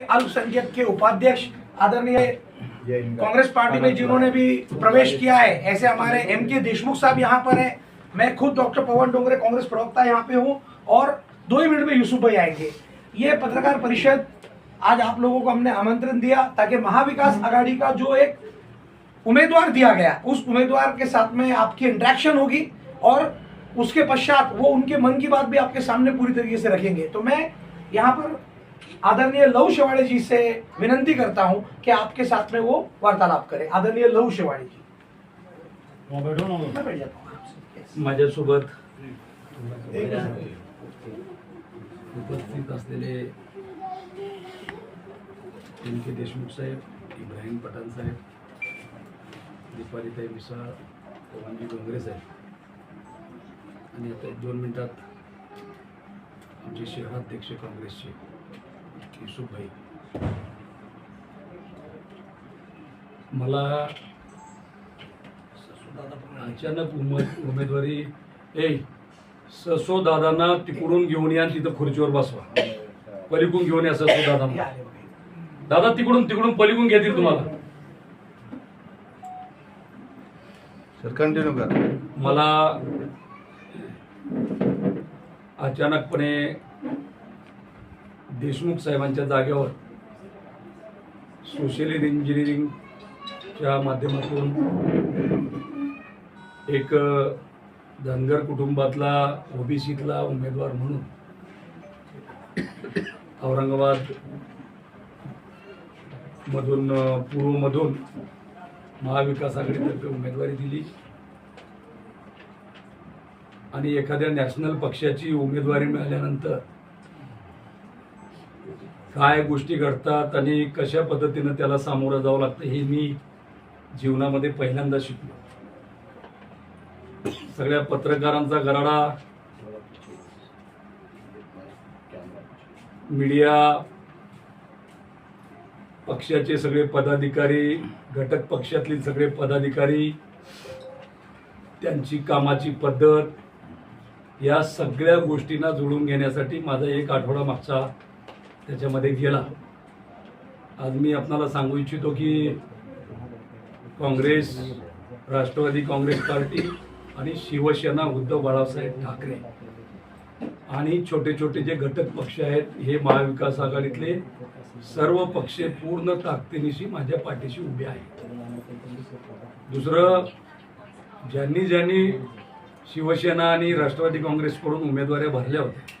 अल्पसंख्यक के उपाध्यक्ष आदरणीय कांग्रेस पार्टी में जिन्होंने भी प्रवेश किया है ऐसे हमारे एम के देशमुख साहब यहाँ पर हैं। मैं खुद डॉक्टर पवन डोंगरे कांग्रेस प्रवक्ता यहाँ पे हूँ और दो ही मिनट में यूसुफ भाई आएँगे। ये पत्रकार परिषद आज आप लोगों को हमने आमंत्रण दिया ताकि महाविकास आघाड़ी का जो एक उम्मीदवार दिया गया उस उम्मीदवार के साथ में आपकी इंट्रैक्शन होगी और उसके पश्चात वो उनके मन की बात भी आपके सामने पूरी तरीके से रखेंगे। तो मैं यहाँ पर आदरणीय लव शेवाड़े जी से विनंती करता हूँ कि आपके साथ में वो वार्तालाप करें। आदरणीय लव शेवाड़े जी। मैं बैठ जाता हूँ आराम से। माझ्यासोबत. उपस्थित असलेले एम के देशमुख साहेब इब्राहिम पठाण साहेब दीपालीताई मिसाळ पवनजी डोंगरे साहेब. आणि आता एक दोन मिनिटात आमचे शहराध्यक्ष काँग्रेसचे. युसुफ भाई मला अचानक उमे उमेदवारी ए ससो दादांना तिकडून घेऊन या आणि तिथं खुर्चीवर बसवा. पलिकून घेऊन या ससो दादांना बघा. दादा तिकडून तिकडून पलिकून घेतील तुम्हाला. सर कंटिन्यू करा. मला अचानकपणे देशमुख साहेबांच्या जागेवर सोशल इंजिनिअरिंगच्या माध्यमातून एक धनगर कुटुंबातला ओबीसीतला उमेदवार म्हणून औरंगाबाद मधून पूर्वमधून महाविकास आघाडीतर्फे उमेदवारी दिली. आणि एखाद्या नॅशनल पक्षाची उमेदवारी मिळाल्यानंतर काय गोष्टी घडतात आणि कशा पद्धतीनं त्याला सामोरं जावं लागतं हे मी जीवनामध्ये पहिल्यांदा शिकलो. सगळ्या पत्रकारांचा गराडा मीडिया पक्षाचे सगळे पदाधिकारी घटक पक्षातले सगळे पदाधिकारी त्यांची कामाची पद्धत या सगळ्या गोष्टींना जुळून घेण्यासाठी माझा एक आठवडा मागचा त्याच्यामध्ये गेला. आज मी आपणाला सांगू इच्छितो की काँग्रेस राष्ट्रवादी काँग्रेस पार्टी आणि शिवसेना उद्धव बाळासाहेब ठाकरे आणि छोटे छोटे जे घटक पक्ष आहेत हे महाविकास आघाडीतले सर्व पक्ष पूर्ण ताकदीनिशी माझ्या पाठीशी उभे आहेत. दुसरं ज्यांनी ज्यांनी शिवसेना आणि राष्ट्रवादी काँग्रेसकडून उमेदवाऱ्या भरल्या होत्या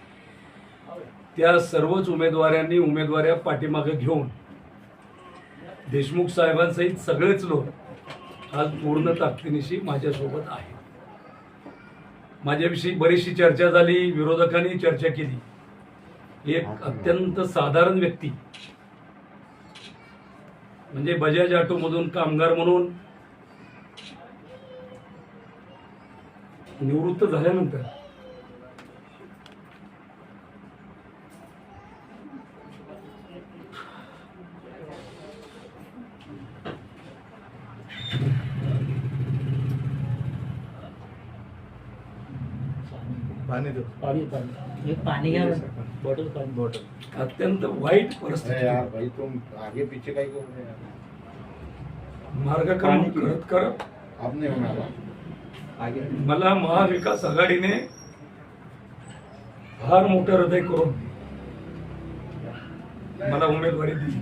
त्या सर्वच उमेदवारांनी उमेदवाऱ्या पाठीमागे घेऊन देशमुख साहेबांसहित सगळेच लोक आज पूर्ण ताकदीनिशी माझ्यासोबत आहेत. माझ्याविषयी बरीचशी चर्चा झाली विरोधकांनी चर्चा केली. एक अत्यंत साधारण व्यक्ती म्हणजे बजाज ऑटोमधून कामगार म्हणून निवृत्त झाल्यानंतर पाणी देऊ. पाणी पाणी. एक पाणी घ्या बॉटल पाणी. बॉटल. अत्यंत वाईट परिस्थिती. यार भाई तुम आगे पीछे का ही करो. यार मार्गक्रमण करत करत आगे. मला महाविकास आघाडीने फार मोठं हृदय करून मला उमेदवारी दिली.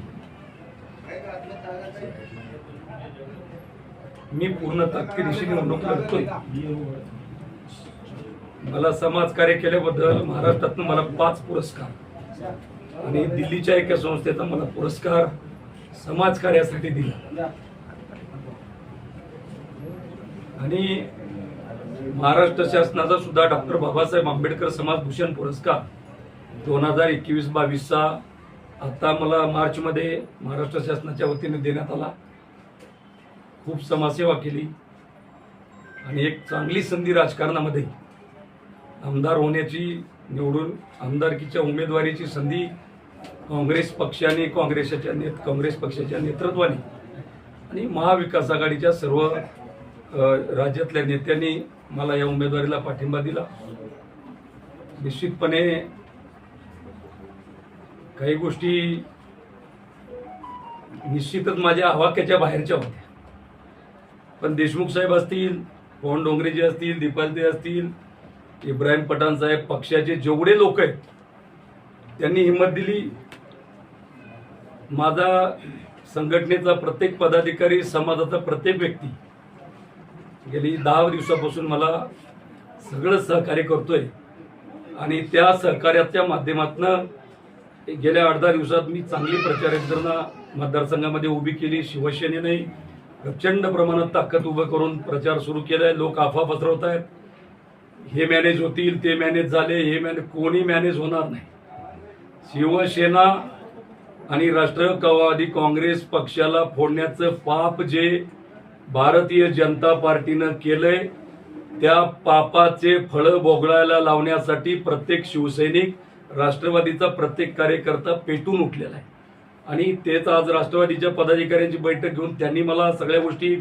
मी पूर्ण ताकदीनिशी निवडणूक लढतोय. मला समाजकार्य केल्याबद्दल महाराष्ट्रातनं मला पाच पुरस्कार. आणि दिल्लीच्या एका संस्थेचा मला पुरस्कार समाजकार्यासाठी दिला. आणि महाराष्ट्र शासनाचा सुद्धा डॉक्टर बाबासाहेब आंबेडकर समाजभूषण पुरस्कार दोन हजार एकवीस बावीसचा आता मला मार्चमध्ये महाराष्ट्र शासनाच्या वतीने देण्यात आला. खूप समाजसेवा केली. आणि एक चांगली संधी राजकारणामध्ये आमदार होण्याची निवडून आमदारकीच्या उमेदवारीची संधी काँग्रेस पक्षाने काँग्रेसच्या नेत काँग्रेस पक्षाच्या नेतृत्वाने आणि महाविकास आघाडीच्या सर्व राज्यातल्या नेत्यांनी मला या उमेदवारीला पाठिंबा दिला. निश्चितपणे काही गोष्टी निश्चितच माझ्या आवाक्याच्या बाहेरच्या होत्या. पण देशमुख साहेब असतील पवन डोंगरेजी असतील दीपालते असतील इब्राहिम पठाण साहेब पक्षाचे जेवढे लोक आहेत त्यांनी हिंमत दिली. माझा संघटनेचा प्रत्येक पदाधिकारी समाजाचा प्रत्येक व्यक्ती गेली दहा दिवसापासून मला सगळं सहकार्य करतोय. आणि त्या सहकार्याच्या माध्यमातून गेल्या आठ दहा दिवसात मी चांगली प्रचार यंत्रणा मतदारसंघामध्ये उभी केली. शिवसेनेने प्रचंड प्रमाणात ताकद उभं करून प्रचार सुरू केलाय. लोक अफवा पसरवत आहेत हे मॅनेज होतील ते मॅनेज झाले हे मॅनेज कोणी मॅनेज होणार नाही. शिवसेना आणि राष्ट्रवादी काँग्रेस पक्षाला फोडण्याचं पाप जे भारतीय जनता पार्टीनं केलंय त्या पापाचे फळं भोगळायला लावण्यासाठी प्रत्येक शिवसैनिक राष्ट्रवादीचा प्रत्येक कार्यकर्ता पेटून उठलेला आहे. आणि तेच आज राष्ट्रवादीच्या पदाधिकाऱ्यांची बैठक घेऊन त्यांनी मला सगळ्या गोष्टी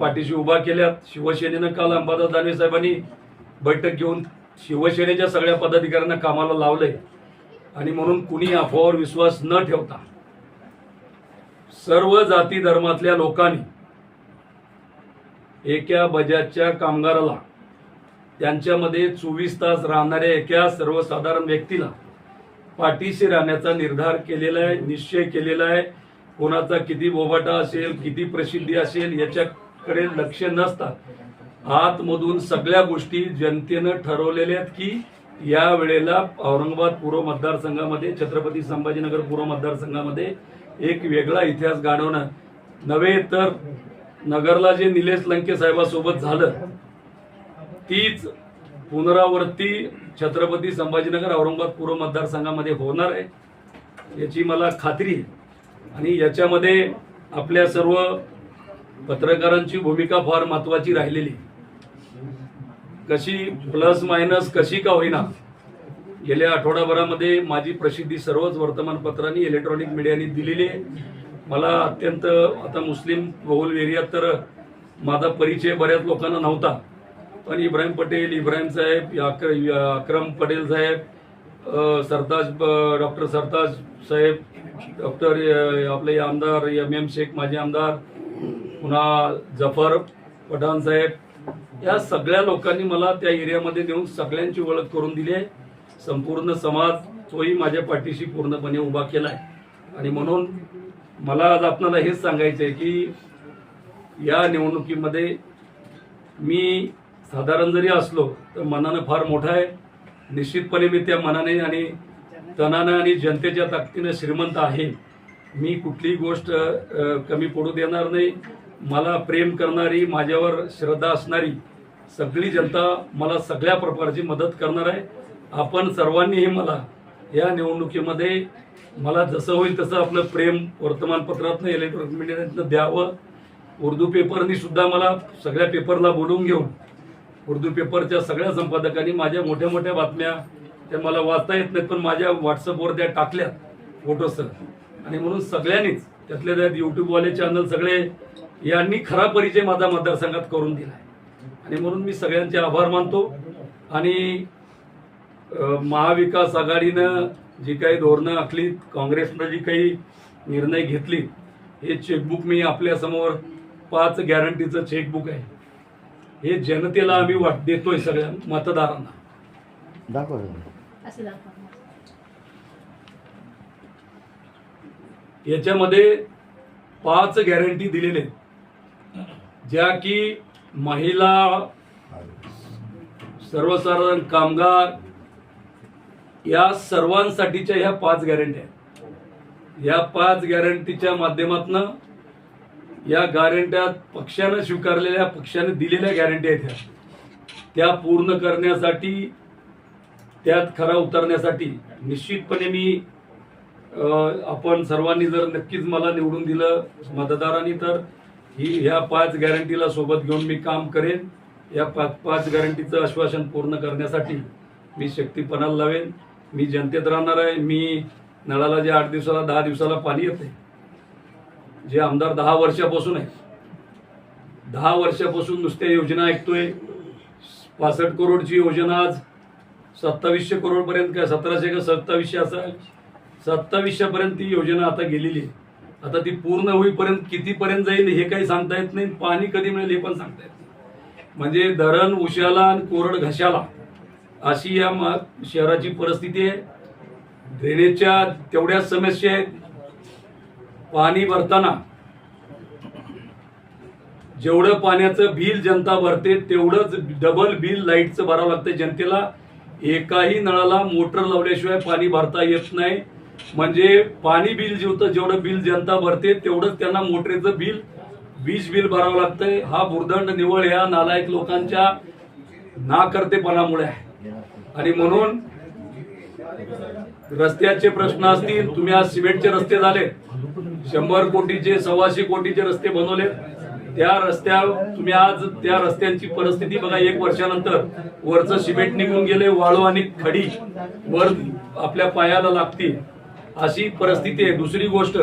पाठीशी उभा केल्या शिवसेनेनं काल अंबादास दानवे साहेबांनी बैठक घेऊन शिवसेनेच्या सगळ्या पदाधिकाऱ्यांना कामाला लावलंय. आणि म्हणून कुणी अफवावर विश्वास न ठेवता सर्व जाती धर्मातल्या लोकांनी एका बजाजच्या कामगाराला त्यांच्यामध्ये चोवीस तास राहणाऱ्या एका सर्वसाधारण व्यक्तीला पाठीशी राहण्याचा निर्धार केलेला आहे निश्चय केलेला आहे. कोणाचा किती बोबाटा असेल किती प्रसिद्धी असेल याच्याकडे लक्ष नसता. आतमधून सगळ्या गोष्टी जनतेनं ठरवलेल्या आहेत की या वेळेला औरंगाबाद पूर्व मतदारसंघामध्ये छत्रपती संभाजीनगर पूर्व मतदारसंघामध्ये एक वेगळा इतिहास गाढवणं नव्हे तर नगरला जे निलेश लंके साहेबासोबत झालं तीच पुनरावृत्ती छत्रपती संभाजीनगर औरंगाबाद पूर्व मतदारसंघामध्ये होणार आहे याची मला खात्री आहे. आणि याच्यामध्ये आपल्या सर्व पत्रकारांची भूमिका फार महत्वाची राहिलेली कशी प्लस मायनस कशी का होईना गेल्या आठवडाभरामध्ये माझी प्रसिद्धी सर्वच वर्तमानपत्रांनी इलेक्ट्रॉनिक मीडियानी दिलेली आहे. मला अत्यंत आता मुस्लिम बहुल एरियात तर माझा परिचय बऱ्याच लोकांना नव्हता. पण इब्राहिम पटेल इब्राहिम साहेब अक्रम पटेल साहेब सरताज डॉक्टर सरताज साहेब डॉक्टर आपले आमदार एम एम शेख माजी आमदार पुन्हा जफर पठाण साहेब या सगळ्या लोकांनी मला त्या एरियामध्ये नेऊन सगळ्यांची ओळख करून दिली आहे. संपूर्ण समाज तोही माझ्या पाठीशी पूर्णपणे उभा केला आहे आणि म्हणून मला आज आपणाला हेच सांगायचं आहे की या निवडणुकीमध्ये मी साधारण जरी असलो तर मनानं फार मोठा आहे. निश्चितपणे मी त्या मनाने आणि तनानं आणि जनतेच्या ताकदीनं श्रीमंत आहे. मी कुठलीही गोष्ट कमी पडू देणार नाही. मला प्रेम करणारी माझ्यावर श्रद्धा असणारी सगळी जनता मला सगळ्या प्रकारची मदत करणार आहे. आपण सर्वांनीही मला या निवडणुकीमध्ये मला जसं होईल तसं आपलं प्रेम वर्तमानपत्रातनं इलेक्ट्रॉनिक मीडियातनं द्यावं. उर्दू पेपरनी सुद्धा मला सगळ्या पेपरला बोलवून घेऊन उर्दू पेपरच्या सगळ्या संपादकांनी माझ्या मोठ्या मोठ्या बातम्या त्या मला वाचता येत नाहीत पण माझ्या व्हॉट्सअपवर त्या टाकल्या फोटोसह. आणि म्हणून सगळ्यांनीच त्यातल्या त्यात यूट्यूबवाले चॅनल सगळे यांनी खरा परिचय माझा मतदारसंघात करून दिला आणि म्हणून मी सगळ्यांचे आभार मानतो. आणि महाविकास आघाडीनं जी काही धोरणं आखली काँग्रेसनं जी काही निर्णय घेतली हे चेकबुक मी आपल्यासमोर पाच गॅरंटीचं चेकबुक आहे. हे जनतेला आम्ही वाट देतोय सगळ्या मतदारांना. दाखवा. याच्यामध्ये पाच गॅरंटी दिलेले आहेत. ज्या की महिला सर्वसाधारण कामगार या सर्वांसाठीच्या ह्या पाच गॅरंटी आहेत. या पाच गॅरंटीच्या माध्यमातून या गॅरंट्या पक्षानं स्वीकारलेल्या पक्षाने दिलेल्या गॅरंटी आहेत ह्या. त्या पूर्ण करण्यासाठी त्यात खरा उतरण्यासाठी निश्चितपणे मी आपण सर्वांनी जर नक्कीच मला निवडून दिलं मतदारांनी तर ही ह्या पाच गॅरंटीला सोबत घेऊन मी काम करेन. या पाच पाच गॅरंटीचं आश्वासन पूर्ण करण्यासाठी मी शक्तीपणाला लावेन. मी जनतेत राहणार आहे. मी नळाला जे आठ दिवसाला दहा दिवसाला पाणी येते. जे आमदार दहा वर्षापासून आहे दहा वर्षापासून नुसत्या योजना ऐकतोय. पासष्ट करोडची योजना आज सत्तावीसशे करोडपर्यंत काय सतराशे का सत्तावीसशे असं? सत्तावीसशेपर्यंत ती योजना आता गेलेली आहे. आता ती पूर्ण होईपर्यंत कितीपर्यंत जाईल हे काही सांगता येत नाही. पाणी कधी मिळेल हे पण सांगता येत नाही. म्हणजे धरण उशाला आणि कोरड घशाला अशी या शहराची परिस्थिती आहे. ड्रेनेजच्या तेवढ्या समस्या आहेत. पाणी भरताना जेवढं पाण्याचं बिल जनता भरते तेवढंच डबल बिल लाईटचं भरावं लागतं जनतेला. एकाही नळाला मोटर लावल्याशिवाय पाणी भरता येत नाही. म्हणजे पाणी बिल जेवतं जेवढं बिल जनता भरते तेवढंच त्यांना मोटरीचं बिल वीज बिल भरावं लागतंय. हा भुर्दंड निवळ या नालायक लोकांच्या नाकर्तेपणामुळे आहे. आणि म्हणून रस्त्याचे प्रश्न असतील तुम्ही आज सिमेंटचे रस्ते झाले. शंभर कोटीचे सव्वाशे कोटीचे रस्ते बनवले. त्या रस्त्या तुम्ही आज त्या रस्त्यांची परिस्थिती बघा एक वर्षानंतर वरचं सिमेंट निघून गेले वाळू आणि खडी वर आपल्या पायाला लागतील. अशी परिस्थिती आहे. दुसरी गोष्ट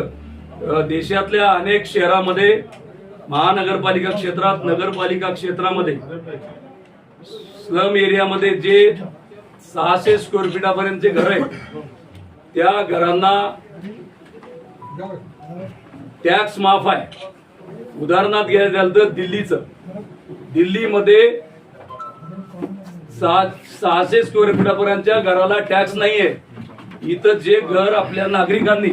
देशातल्या अनेक शहरामध्ये महानगरपालिका क्षेत्रात नगरपालिका क्षेत्रामध्ये स्लम एरियामध्ये जे सहाशे स्क्वेअर फीटापर्यंतचे घर आहे त्या घरांना टॅक्स माफ आहे. उदाहरणार्थ घ्यायचं झालं तर दिल्लीचं. दिल्लीमध्ये सहा सहाशे स्क्वेअर फीटापर्यंतच्या घराला टॅक्स नाहीये. इथं जे घर आपल्या नागरिकांनी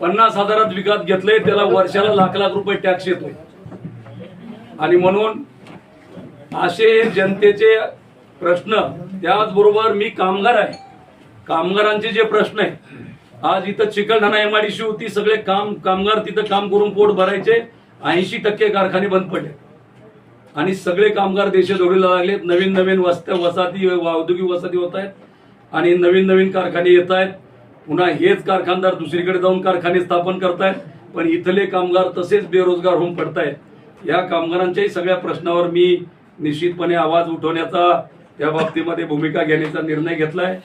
पन्नास हजारात विकत घेतलंय त्याला वर्षाला लाख लाख रुपये टॅक्स येतोय. आणि म्हणून असे जनतेचे प्रश्न त्याचबरोबर मी कामगार आहे. कामगारांचे जे प्रश्न आहे आज इथं चिकलठाणा एमआयडीसी होती सगळे काम कामगार तिथं काम करून पोट भरायचे ऐंशी टक्के कारखाने बंद पडले. आणि सगळे कामगार देशदोडीला लागलेत नवीन नवीन वस्त्या वसाहती औद्योगिक वसाहती होत आहेत. आणि नवीन नवीन कारखाने येत आहेत. पुन्हा हेच कारखानदार दुसरीकडे जाऊन कारखाने स्थापन करतायत. पण इथले कामगार तसेच बेरोजगार होऊन पडतायत. या कामगारांच्याही सगळ्या प्रश्नावर मी निश्चितपणे आवाज उठवण्याचा त्या बाबतीमध्ये भूमिका घेण्याचा निर्णय घेतलाय.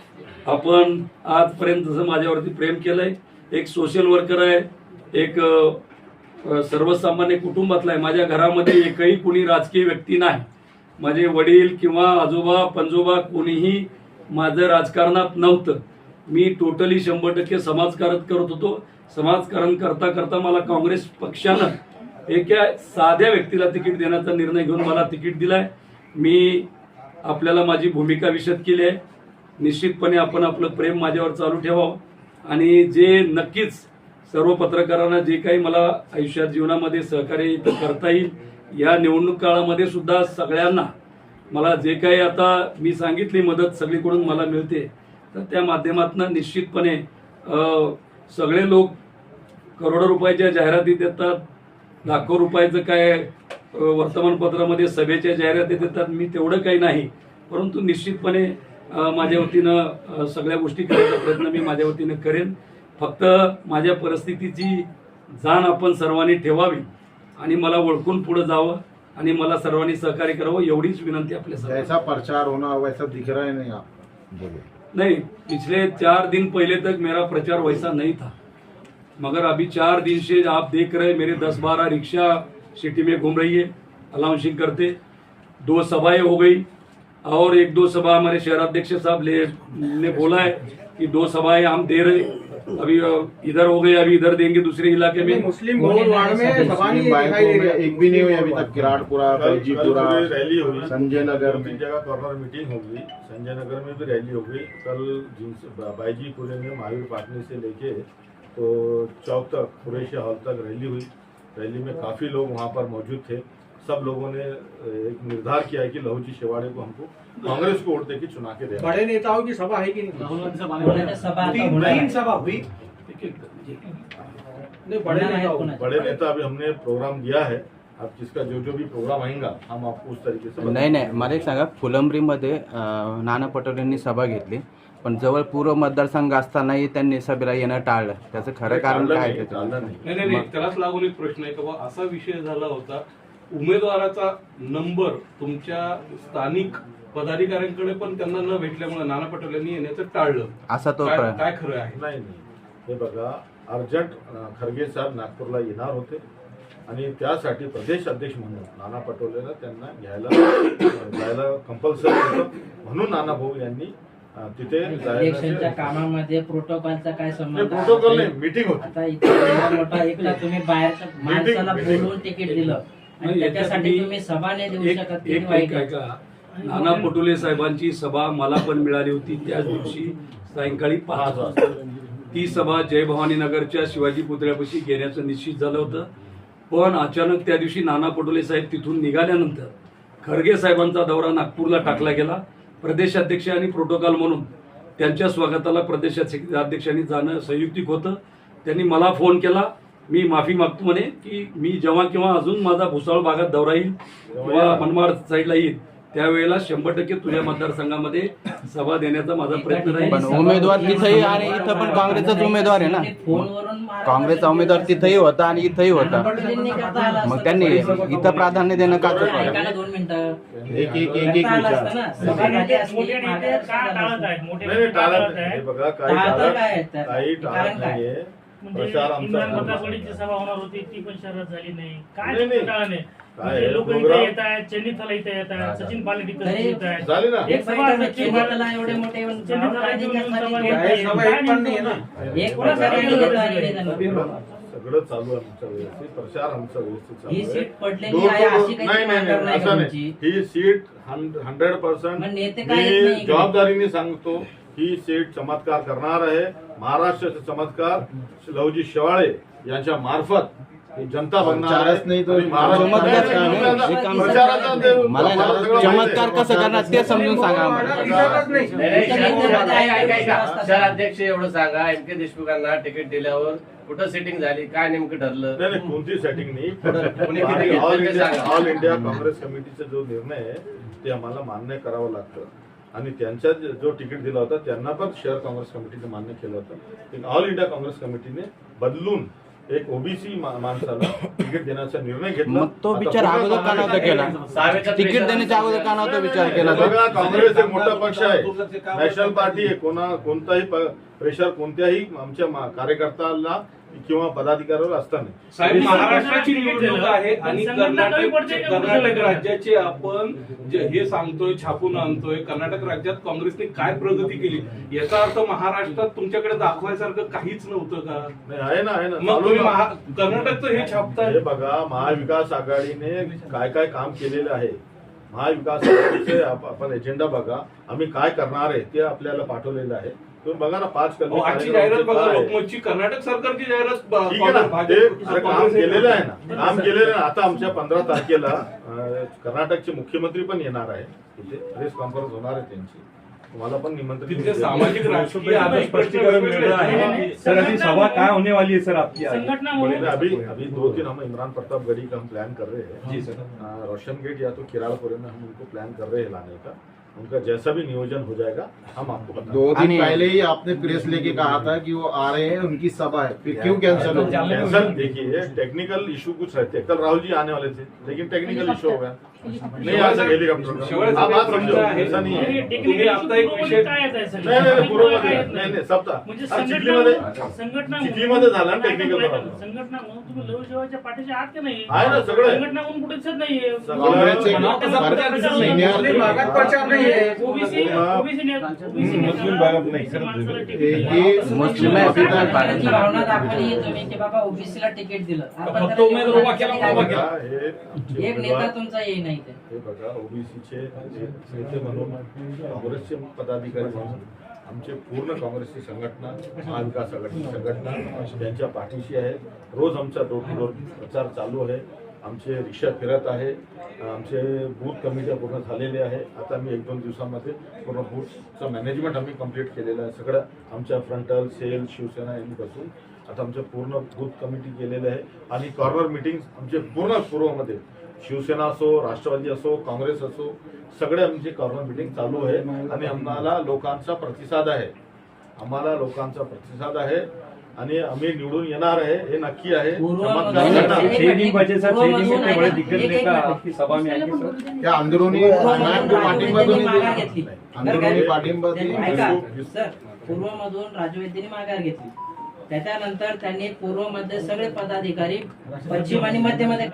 आपण आजपर्यंत जसं माझ्यावरती प्रेम केलंय एक सोशल वर्कर आहे एक सर्वसामान्य कुटुंबातला आहे. माझ्या घरामध्ये एकही कुणी राजकीय व्यक्ती नाही. माझे वडील किंवा आजोबा पंजोबा कोणीही माझं राजकारणात नव्हतं. मी टोटली शंभर टक्के समाजकारण करत होतो. समाजकारण करता करता मला काँग्रेस पक्षानं एका साध्या व्यक्तीला तिकीट देण्याचा निर्णय घेऊन मला तिकीट दिलाय. मी आपल्याला माझी भूमिका विशद केली आहे. निश्चितपणे आपण आपलं प्रेम माझ्यावर चालू ठेवावं. आणि जे नक्कीच सर्व पत्रकारांना जे काही मला आयुष्यात जीवनामध्ये सहकार्य इथं करता येईल या निवडणूक काळामध्ये सुद्धा सगळ्यांना मला जे काही आता मी सांगितली मदत सगळीकडून मला मिळते तर त्या माध्यमातून निश्चितपणे सगळे लोक करोडो रुपयाच्या जाहिराती देतात लाखो रुपयाचं काय वर्तमानपत्रामध्ये सभेच्या जाहिराती देतात मी तेवढं काही नाही. परंतु निश्चितपणे माझ्या वतीनं सगळ्या गोष्टी करायचा प्रयत्न मी माझ्या वतीनं करेन. फक्त माझ्या परिस्थितीची जाण आपण सर्वांनी ठेवावी आणि मला ओळखून पुढं जावं. आणि मला सर्वांनी सहकार्य करावं एवढीच विनंती आपल्या सर्वांना. जैसा प्रचार होना वैसा दिख रहा है नहीं आप नहीं पिछले चार दिन पहले तक मेरा प्रचार वैसा नहीं था. मगर अभी चार दिन से आप देख रहे हैं मेरे दस बारह रिक्शा सिटी में घूम रही है अलाउंसिंग करते। दो सभाएं हो गई और एक दो सभा हमारे शहराध्यक्ष साहब ले ने बोला है कि दो सभाएँ हम दे रहे अभी इधर हो गए अभी इधर देंगे दूसरे इलाके में। मुस्लिम में सभा नहीं दिखाई दे एक भी नहीं हुई अभी तक फैजीपुरा रैली हुई संजय नगर में। जगह कॉर्नर मीटिंग होगी। संजय नगर में भी रैली हो गई कल बाईजीपुरे में महावीर पाटनी से लेके तो चौक तक कुरेशिया हॉल तक रैली हुई। रैली में काफ़ी लोग वहाँ पर मौजूद थे। सब लोगों ने एक निर्धार किया है कि लहूजी शेवाड़े को हमको कांग्रेस को वोट देके चुना के देना बड़े नेताओं की सभा है कि नहीं सभा तीन आहे. हुई नहीं बड़े आहे कोणाचे? बड़े नेता अभी हमने प्रोग्राम दिया है अब जिसका जो जो भी प्रोग्राम आएगा हम आपको उस तरीके से नाही नाही मला एक सांगा फुलंब्रीमध्ये अं, नाना पटोलेंनी सभा घेतली पण जवळ पूर्व मतदारसंघ असतानाही त्यांनी सभेला येणं टाळलं त्याचं खरं कारण काय नाही, त्याचं? टाळलं नाही. नाही नाही नाही त्यालाच लागून एक प्रश्न आहे की बा असा विषय झाला होता उमेदवाराचा नंबर तुमच्या स्थानिक पदाधिकाऱ्यांकडे पण त्यांना न भेटल्यामुळे नाना पटोले यांनी येण्याचं टाळलं. असा तो काय खरं आहे? नाही नाही. हे बघा अर्जंट खरगे साहेब नागपूरला येणार होते. आणि त्यासाठी प्रदेश अध्यक्ष म्हणून नाना पटोलेला त्यांना घ्यायला जायला कंपल्सरी होतं. म्हणून नाना भाऊ यांनी तिथे इलेक्शनच्या कामामध्ये प्रोटोकॉलचा काय संबंध प्रोटोकॉल नाही? मीटिंग होती. आता इथे मोठा एकदा तुम्ही बाहेरच्या माणसाला. बोलवून तिकीट दिलं. आणि त्याच्यासाठी तुम्ही सभा नाही देऊ एक शकत एक किती एक वाईट काय आहे. का नाना पटोले साहेबांची सभा मला पण मिळाली होती त्याच दिवशी सायंकाळी पाच वाजता. ती सभा जय भवानी नगरच्या शिवाजी पुतळ्यापाशी घेण्याचं निश्चित झालं होतं. पण अचानक त्या दिवशी नाना पटोले साहेब तिथून निघाल्यानंतर खरगे साहेबांचा दौरा नागपूरला टाकला गेला. प्रदेशाध्यक्ष आणि प्रोटोकॉल म्हणून त्यांच्या स्वागताला प्रदेशाध्यक्षांनी जाणं संयुक्तिक होतं. त्यांनी मला फोन केला. मी माफी मागतो म्हणे की मी जेव्हा केव्हा अजून माझा भुसावळ भागात दौरा येईल किंवा मनमाड साईडला येईल त्यावेळेला शंभर टक्के तुझ्या मतदारसंघामध्ये सभा देण्याचा माझा प्रयत्न राहील. उमेदवार तिथंही आणि इथं पण काँग्रेसचाच उमेदवार आहे ना. काँग्रेसचा उमेदवार तिथंही होता आणि इथंही होता. मग त्यांनी इथं प्राधान्य देणं का एक एक एक विचार. बघा काही? काही म्हणजे प्रचार आमचा इम्रान सभा होणार होती ती पण शरद झाली नाही. काय नाही, नाही. घोटाळा नाही. काय आहे, लोक इथे प्रोग्राम- येत आहेत चेन्नीथाला इथे येत आहेत सचिन पालट इथे येत आहेत झाली ना? एक सभा बैठक सचिन चेन्नईला एवढे मोठे येऊन चेन्नईला काय येऊन करतात? सभा काय घेत आहेत. सभा काय एक पण नाही ना. एक सगळं चालू आहे आमचं व्यवस्थित. प्रचार आमचा व्यवस्थित चालू ही आहे. सीट पडलेली दोन- आहे दोन- अशी काही नाही नाही मानणार नाही नाही का असं तुमची? नाही. ही सीट हंड्रेड पर्सेंट मग नेते काय येत नाही मी इकडे? जबाबदारीने सांगतो. ही सीट चमत्कार करणार आहे. महाराष्ट्राचे चमत्कार लवजी शेवाळे यांच्या मार्फत ही जनता नाही चमत्कार कसं करणार ते समजून सांगा. शहराध्यक्ष एवढं सांगा. एम के देशमुखांना तिकीट दिल्यावर कुठं सेटिंग झाली? काय नेमकं ठरलं? नाही नाही कोणती सेटिंग नाही. ऑल इंडिया काँग्रेस कमिटीचा जो निर्णय आहे ते आम्हाला मान्य करावं लागतं. आणि त्यांच्या जे- तिकीट दिला होता त्यांना पण शहर काँग्रेस कमिटीने मान्य केलं होतं. ऑल इंडिया काँग्रेस कमिटीने बदलून एक ओबीसी माणसाला तिकीट देण्याचा निर्णय घेतला. मग तो विचार पूर्ण अगोदर का नव्हता केला? तिकीट प्रेक्षात- देण्याच्या अगोदर का नव्हता विचार केला? बघा काँग्रेस एक मोठा पक्ष आहे. नॅशनल पार्टी आहे. कोणा कोणताही प्रेशर कोणत्याही आमच्या कार्यकर्त्याला किंवा पदाधिकाऱ्यावर असता नाही साहेब महाराष्ट्राची निवडणूक आहे आणि कर्नाटक कर्नाटक? राज्याचे आपण जे हे सांगतोय छापून आणतोय कर्नाटक राज्यात काँग्रेसने काय प्रगती केली? याचा अर्थ महाराष्ट्रात तुमच्याकडे दाखवायसारखं काहीच नव्हतं का? नाही, आहे ना आहे ना. मग तुम्ही. महा- कर्नाटकचं हे छापताय. हे बघा महाविकास आघाडीने काय काय काम केलेलं आहे. महाविकास आघाडीचे आप- आपण एजेंडा बघा. आम्ही काय करणार आहे ते आपल्याला पाठवलेलं आहे. तुम्ही बघा ना पाच कलमी आजची जाहिरात बघा आहे. लोकमतची कर्नाटक सरकारची जाहिरात आहे ते काम केलेलं आहे. ना काम केलेलं आहे. आता आमच्या पंधरा तारखेला कर्नाटकचे मुख्यमंत्री पण येणार आहे. तिथे प्रेस कॉन्फरन्स होणार आहे त्यांची. तुम्हाला पण निमंत्रण तिथले दिलेलं आहे. सामाजिक राजकीय आता स्पष्टीकरण मिळालं आहे. आहे. सर, अभी सभा क्या होने वाली है सर आपकी अभी अभी दो तीन हम इमरान प्रतापगढ़ी का हम प्लान कर रहे हैं. जी सर. रोशन गेट या तो किराड़पुरे में हम उनको प्लान कर रहे हैं लाने का. उनका जैसा भी नियोजन हो जाएगा हम आपको बता दो दिन पहले ही आपने प्रेस लेके कहा था कि वो आ रहे हैं उनकी सभा है। फिर क्यों कैंसिल हो कैंसल देखिए टेक्निकल इशू कुछ रहते हैं। कल राहुल जी आने वाले थे लेकिन टेक्निकल इशू हो गया। नहीं हेलीकॉप्टर बात. ऐसा नहीं तुम्ही आता एक विषय? नाही नाही नाही नाही सप्ताह म्हणजे चिखलीमध्ये संघटना चिखलीमध्ये झाला ना problem. संघटना म्हणून तुम्ही लव जेवाच्या आहात का नाही आहे ना सगळं म्हणून कुठे दिसत नाहीये. ओबीसी ओबीसी मुस्लिम भागात नाही. हे-. हे मुस्लिम भावना दाखवली तुम्ही की बाबा ओबीसीला तिकीट दिलं हे एक नेता तुमचा येई नाही हे बघा ओबीसीचे नेते म्हणून काँग्रेसचे पदाधिकारी म्हणून आमचे पूर्ण काँग्रेसची संघटना महाविकास आघाडी संघटना त्यांच्या पाठीशी आहे. रोज आमचा डोर टू डोर प्रचार चालू आहे. आमचे रिक्षा फिरत आहे. आमचे बूथ कमिट्या पूर्ण झालेले आहे. आता मी एक दोन दिवसामध्ये पूर्ण बूथचं मॅनेजमेंट आम्ही कंप्लीट केलेलं आहे. सगळं आमच्या फ्रंटल सेल शिवसेना यांनी बसून आता आमचं पूर्ण बूथ कमिटी केलेलं आहे. आणि कॉर्नर मिटिंग आमचे पूर्ण पूर्वमध्ये शिवसेना असो राष्ट्रवादी असो काँग्रेस असो सगळे आमची कॉर्नर मिटिंग चालू आहे. आणि आम्हाला लोकांचा प्रतिसाद आहे. आम्हाला लोकांचा प्रतिसाद आहे. आणि आम्ही निवडून येणार आहे हे नक्की आहे. त्या अंदरुनी अंदरुनी पाठिंबा पूर्वमधून राजू वैद्यांनी माघार घेतली. त्याच्यानंतर त्यांनी पूर्वमध्ये सगळे पदाधिकारी पश्चिम आणि मध्यमध्ये